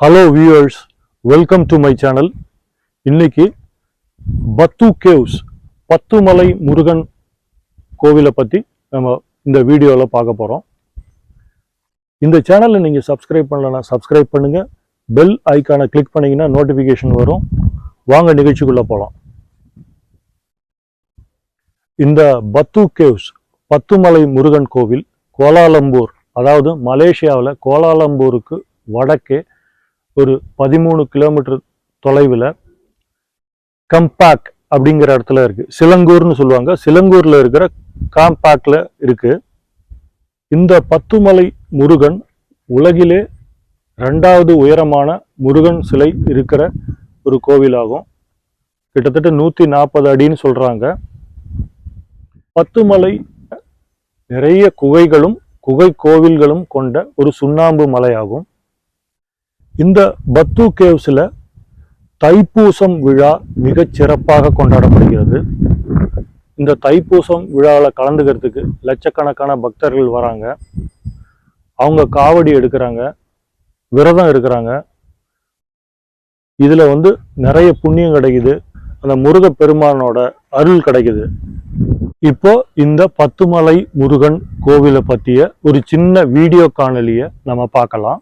Hello viewers welcome to my channel இன்னைக்கு பத்து caves Batumalai Murugan கோவிலை பற்றி நம்ம இந்த வீடியோவில் பார்க்க போகிறோம் இந்த சேனலை நீங்கள் சப்ஸ்கிரைப் பண்ணலன்னா சப்ஸ்கிரைப் பண்ணுங்கள் பெல் ஐக்கானை கிளிக் பண்ணிங்கன்னா நோட்டிஃபிகேஷன் வரும். வாங்க நிகழ்ச்சிக்குள்ளே போகலாம் இந்த பத்து கேவ்ஸ் பத்துமலை முருகன் கோவில் கோலாலம்பூர் அதாவது மலேசியாவில் கோலாலம்பூருக்கு வடக்கே ஒரு பதிமூணு கிலோமீட்டர் தொலைவில் கம்பாக் அப்படிங்கிற இடத்துல இருக்குது சிலங்கூர்னு சொல்லுவாங்க. சிலங்கூரில் இருக்கிற காம்பாக்டில் இருக்குது இந்த பத்துமலை முருகன் உலகிலே ரெண்டாவது உயரமான முருகன் சிலை இருக்கிற ஒரு கோவிலாகும். கிட்டத்தட்ட நூற்றி நாற்பது அடின்னு சொல்கிறாங்க பத்துமலை நிறைய குகைகளும் குகை கோவில்களும் கொண்ட ஒரு சுண்ணாம்பு மலையாகும். இந்த பத்து கேவ்ஸில் தைப்பூசம் விழா மிகச் சிறப்பாக கொண்டாடப்படுகிறது. இந்த தைப்பூசம் விழாவில் கலந்துக்கிறதுக்கு லட்சக்கணக்கான பக்தர்கள் வராங்க. அவங்க காவடி எடுக்கிறாங்க விரதம் இருக்கிறாங்க. இதில் வந்து நிறைய புண்ணியம் கிடைக்குது. அந்த முருக பெருமானோட அருள் கிடைக்குது. இப்போ இந்த பத்துமலை முருகன் கோவிலை பற்றிய ஒரு சின்ன வீடியோ காணொலியை நம்ம பார்க்கலாம்.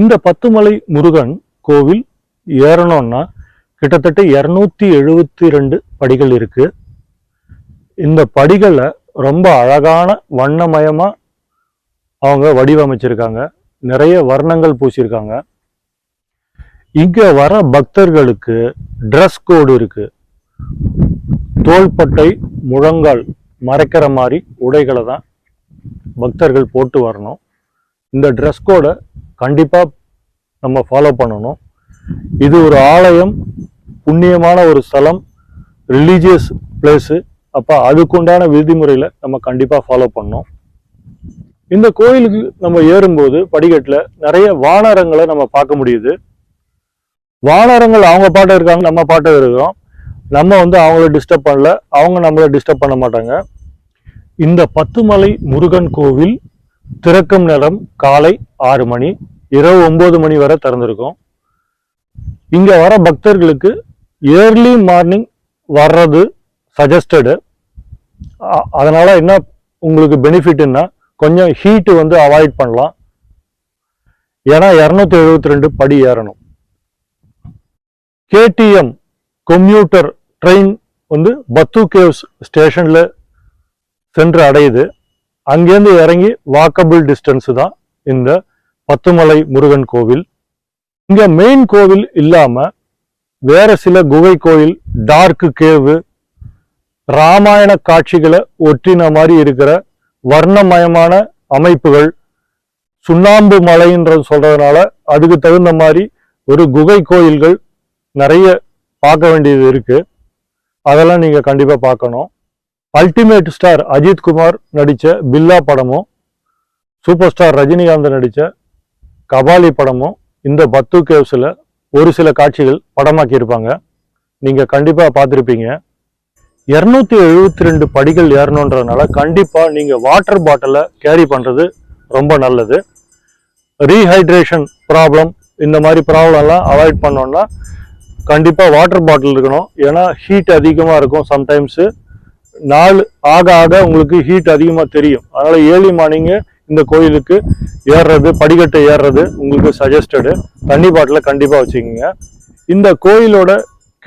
இந்த பத்துமலை முருகன் கோவில் ஏறணும்னா கிட்டத்தட்ட இரநூத்தி எழுபத்தி ரெண்டு படிகள் இருக்கு. இந்த படிகளை ரொம்ப அழகான வண்ணமயமா அவங்க வடிவமைச்சிருக்காங்க. நிறைய வர்ணங்கள் பூசியிருக்காங்க இங்க வர பக்தர்களுக்கு ட்ரெஸ் கோடு இருக்கு. தோள்பட்டை முழங்கால் மறைக்கிற மாதிரி உடைகளை தான் பக்தர்கள் போட்டு வரணும். இந்த ட்ரெஸ் கோடை கண்டிப்பாக நம்ம ஃபாலோ பண்ணணும். இது ஒரு ஆலயம் புண்ணியமான ஒரு ஸ்தலம் ரிலீஜியஸ் பிளேஸு அப்போ அதுக்குண்டான விதிமுறையில் நம்ம கண்டிப்பாக ஃபாலோ பண்ணோம் இந்த கோயிலுக்கு நம்ம ஏறும்போது படிக்கட்டில் நிறைய வானரங்களை நம்ம பார்க்க முடியுது. வானரங்கள் அவங்க பாட்டை இருக்காங்க நம்ம பாட்டை இருக்கிறோம். நம்ம வந்து அவங்கள டிஸ்டர்ப் பண்ணல அவங்க நம்மளை டிஸ்டர்ப் பண்ண மாட்டாங்க. இந்த பத்துமலை முருகன் கோவில் திறக்கும் நேரம் காலை ஆறு மணி. இரவு ஒம்பது மணி வரை திறந்துருக்கும். இங்கே வர பக்தர்களுக்கு ஏர்லி மார்னிங் வர்றது சஜஸ்டடு அதனால் என்ன உங்களுக்கு பெனிஃபிட்னா கொஞ்சம் ஹீட் வந்து அவாய்ட் பண்ணலாம். ஏன்னா இரநூத்தி எழுபத்தி ரெண்டு படி ஏறணும். கேடிஎம் கொம்யூட்டர் ட்ரெயின் வந்து பத்து கேவ்ஸ் ஸ்டேஷனில் சென்று அடையுது. அங்கேருந்து இறங்கி வாக்கபிள் டிஸ்டன்ஸ் தான் இந்த பத்துமலை முருகன் கோவில். இங்க மெயின் கோவில் இல்லாம வேற சில குகை கோயில் டார்க்கு கேவு ராமாயண காட்சிகளை ஒற்றின மாதிரி இருக்கிற வர்ணமயமான அமைப்புகள் சுண்ணாம்பு மலைன்றது சொல்றதுனால அதுக்கு தகுந்த மாதிரி ஒரு குகை கோயில்கள் நிறைய பார்க்க வேண்டியது இருக்கு. அதெல்லாம் நீங்க கண்டிப்பா பார்க்கணும். அல்டிமேட் ஸ்டார் அஜித் குமார் நடித்த பில்லா படமும் சூப்பர் ஸ்டார் ரஜினிகாந்த் நடித்த கபாலி படமும் இந்த பத்து கேவ்ஸில் ஒரு சில காட்சிகள் படமாக்கியிருப்பாங்க. நீங்கள் கண்டிப்பாக பார்த்துருப்பீங்க. இரநூத்தி எழுபத்தி ரெண்டு படிகள் ஏறணுன்றதுனால கண்டிப்பாக நீங்கள் வாட்டர் பாட்டிலை கேரி பண்ணுறது ரொம்ப நல்லது. ரீஹைட்ரேஷன் ப்ராப்ளம் இந்த மாதிரி ப்ராப்ளம்லாம் அவாய்ட் பண்ணோன்னா கண்டிப்பாக வாட்டர் பாட்டில் இருக்கணும். ஏன்னா ஹீட் அதிகமாக இருக்கும் சம்டைம்ஸு நாள் ஆக ஆக உங்களுக்கு ஹீட் அதிகமாக தெரியும். அதனால் ஏர்லி மார்னிங்கு இந்த கோயிலுக்கு ஏறுறது படிக்கட்டு ஏறுறது உங்களுக்கு சஜஸ்டடு தண்ணி பாட்டில் கண்டிப்பாக வச்சுக்கோங்க. இந்த கோயிலோட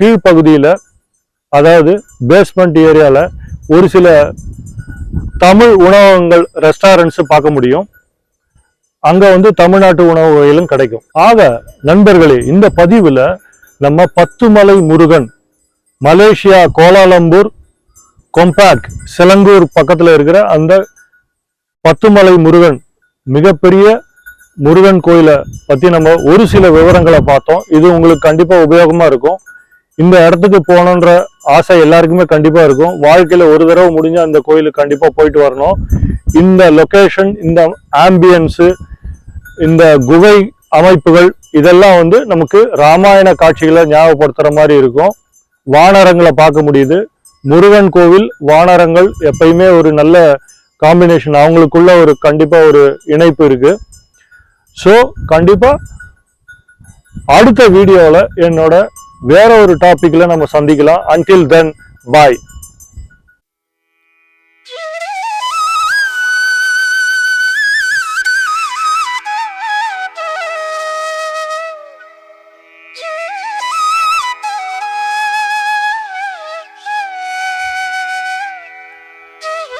கீழ்ப்பகுதியில் அதாவது பேஸ்மெண்ட் ஏரியாவில் ஒரு சில தமிழ் உணவகங்கள் ரெஸ்டாரண்ட்ஸ் பார்க்க முடியும். அங்கே வந்து தமிழ்நாட்டு உணவு வகைகளும் கிடைக்கும். ஆக நண்பர்களே இந்த பதிவில் நம்ம Pathumalai Murugan Malaysia Kuala Lumpur Gombak Selangor பக்கத்தில் இருக்கிற அந்த பத்துமலை முருகன் மிகப்பெரிய முருகன் கோயிலை பற்றி நம்ம ஒரு சில விவரங்களை பார்த்தோம். இது உங்களுக்கு கண்டிப்பாக உபயோகமாக இருக்கும். இந்த இடத்துக்கு போகணுன்ற ஆசை எல்லாருக்குமே கண்டிப்பாக இருக்கும். வாழ்க்கையில் ஒரு தடவை முடிஞ்சால் அந்த கோயிலுக்கு கண்டிப்பாக போயிட்டு வரணும். இந்த லொக்கேஷன் இந்த ஆம்பியன்ஸு இந்த குகை அமைப்புகள் இதெல்லாம் வந்து நமக்கு ராமாயண காட்சிகளை ஞாபகப்படுத்துகிற மாதிரி இருக்கும். வானரங்களை பார்க்க முடியுது. முருகன் கோவில் வானரங்கள் எப்பயுமே ஒரு நல்ல காம்பினேஷன் அவங்களுக்குள்ள ஒரு கண்டிப்பாக ஒரு இணைப்பு இருக்கு. ஸோ கண்டிப்பாக அடுத்த வீடியோவில் என்னோட வேற ஒரு டாப்பிக்கில் நம்ம சந்திக்கலாம். அன்டில் தென் பாய்